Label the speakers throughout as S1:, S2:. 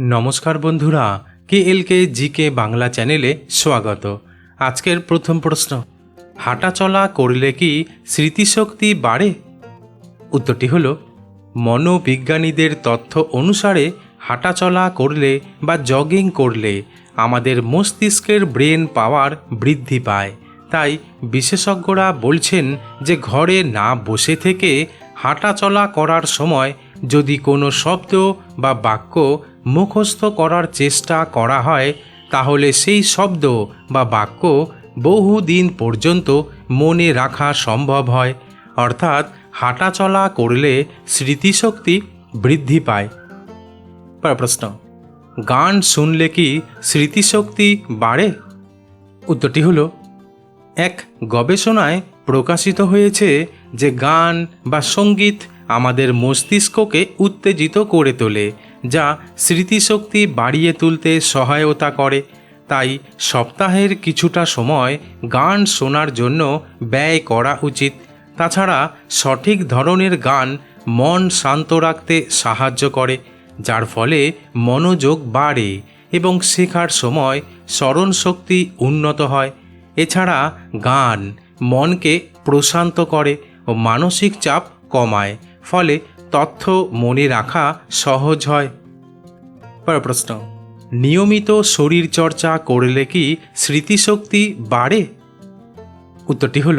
S1: নমস্কার বন্ধুরা কে এল কে জি কে বাংলা চ্যানেলে স্বাগত। আজকের প্রথম প্রশ্ন, হাঁটা চলা করলে কি স্মৃতিশক্তি বাড়ে? উত্তরটি হল, মনোবিজ্ঞানীদের তথ্য অনুসারে হাঁটাচলা করলে বা জগিং করলে আমাদের মস্তিষ্কের ব্রেন পাওয়ার বৃদ্ধি পায়। তাই বিশেষজ্ঞরা বলছেন যে ঘরে না বসে থেকে হাঁটাচলা করার সময় যদি কোনো শব্দ বা বাক্য মুখস্থ করার চেষ্টা করা হয়, তাহলে সেই শব্দ বা বাক্য বহুদিন পর্যন্ত মনে রাখা সম্ভব হয়। অর্থাৎ হাঁটাচলা করলে স্মৃতিশক্তি বৃদ্ধি পায়। প্রশ্ন, গান শুনলে কি স্মৃতিশক্তি বাড়ে? উত্তরটি হল, এক গবেষণায় প্রকাশিত হয়েছে যে গান বা সংগীত আমাদের মস্তিষ্ককে উত্তেজিত করে তোলে যা স্মৃতিশক্তি বাড়িয়ে তুলতে সহায়তা করে। তাই সপ্তাহের কিছুটা সময় গান শোনার জন্য ব্যয় করা উচিত। তাছাড়া সঠিক ধরনের গান মন শান্ত রাখতে সাহায্য করে, যার ফলে মনোযোগ বাড়ে এবং শেখার সময় স্মরণশক্তি উন্নত হয়। এছাড়া গান মনকে প্রশান্ত করে ও মানসিক চাপ কমায়, ফলে তথ্য মনে রাখা সহজ হয়। পরের প্রশ্ন নিয়মিত শরীর চর্চা করলে কি স্মৃতিশক্তি বাড়ে? উত্তরটি হল,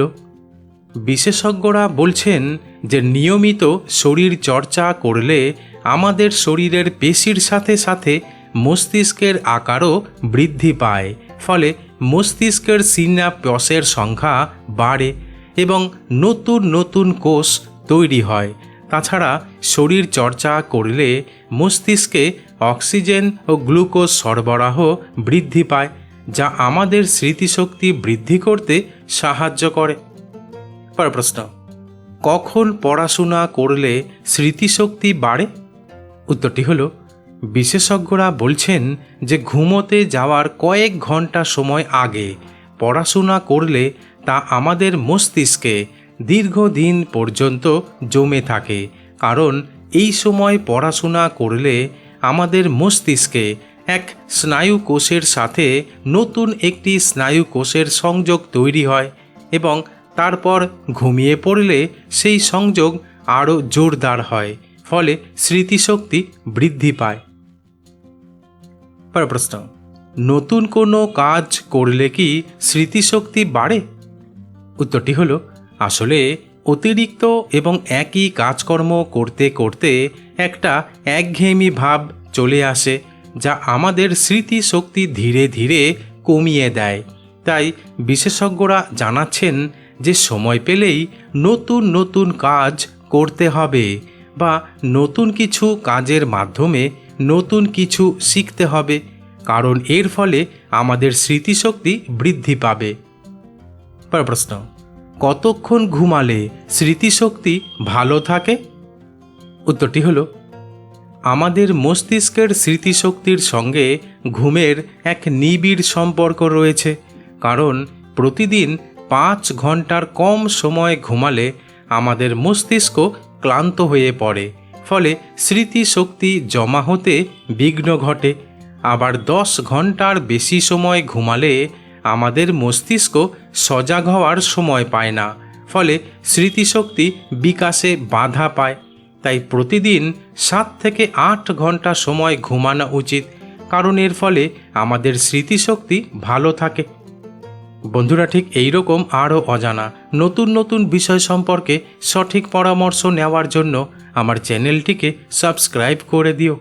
S1: বিশেষজ্ঞরা বলছেন যে নিয়মিত শরীর চর্চা করলে আমাদের শরীরের পেশির সাথে সাথে মস্তিষ্কের আকারও বৃদ্ধি পায়, ফলে মস্তিষ্কের সিনাপসের সংখ্যা বাড়ে এবং নতুন নতুন কোষ তৈরি হয়। তাছাড়া শরীর চর্চা করলে মস্তিষ্কে অক্সিজেন ও গ্লুকোজ সরবরাহ বৃদ্ধি পায়, যা আমাদের স্মৃতিশক্তি বৃদ্ধি করতে সাহায্য করে। পর প্রশ্ন, কখন পড়াশোনা করলে স্মৃতিশক্তি বাড়ে? উত্তরটি হলো, বিশেষজ্ঞরা বলছেন যে ঘুমোতে যাওয়ার কয়েক ঘণ্টা সময় আগে পড়াশোনা করলে তা আমাদের মস্তিষ্কে দীর্ঘদিন পর্যন্ত জমে থাকে। কারণ এই সময় পড়াশোনা করলে আমাদের মস্তিষ্কে এক স্নায়ু কোষের সাথে নতুন একটি স্নায়ু কোষের সংযোগ তৈরি হয় এবং তারপর ঘুমিয়ে পড়লে সেই সংযোগ আরও জোরদার হয়, ফলে স্মৃতিশক্তি বৃদ্ধি পায়। পরের প্রশ্ন, নতুন কোনো কাজ করলে কি স্মৃতিশক্তি বাড়ে? উত্তরটি হলো আসলে অতিরিক্ত এবং একই কাজকর্ম করতে করতে একটা একঘেয়েমি ভাব চলে আসে, যা আমাদের স্মৃতিশক্তি ধীরে ধীরে কমিয়ে দেয়। তাই বিশেষজ্ঞরা জানাচ্ছেন যে সময় পেলেই নতুন নতুন কাজ করতে হবে বা নতুন কিছু কাজের মাধ্যমে নতুন কিছু শিখতে হবে, কারণ এর ফলে আমাদের স্মৃতিশক্তি বৃদ্ধি পাবে। প্রশ্ন। কতক্ষণ ঘুমালে স্মৃতিশক্তি ভালো থাকে? উত্তরটি হলো, আমাদের মস্তিষ্কের স্মৃতিশক্তির সঙ্গে ঘুমের এক নিবিড় সম্পর্ক রয়েছে, কারণ প্রতিদিন পাঁচ ঘণ্টার কম সময় ঘুমালে আমাদের মস্তিষ্ক ক্লান্ত হয়ে পড়ে, ফলে স্মৃতিশক্তি জমা হতে বিঘ্ন ঘটে। আবার দশ ঘণ্টার বেশি সময় ঘুমালে আমাদের মস্তিষ্ক সজাগ হওয়ার সময় পায় না, ফলে স্মৃতিশক্তি বিকাশে বাধা পায়। তাই প্রতিদিন সাত থেকে আট ঘণ্টা সময় ঘুমানো উচিত, কারণ এর ফলে আমাদের স্মৃতিশক্তি ভালো থাকে। বন্ধুরা, ঠিক এই রকম আরও অজানা, নতুন নতুন বিষয় সম্পর্কে সঠিক পরামর্শ নেওয়ার জন্য আমার চ্যানেলটিকে সাবস্ক্রাইব করে দিও।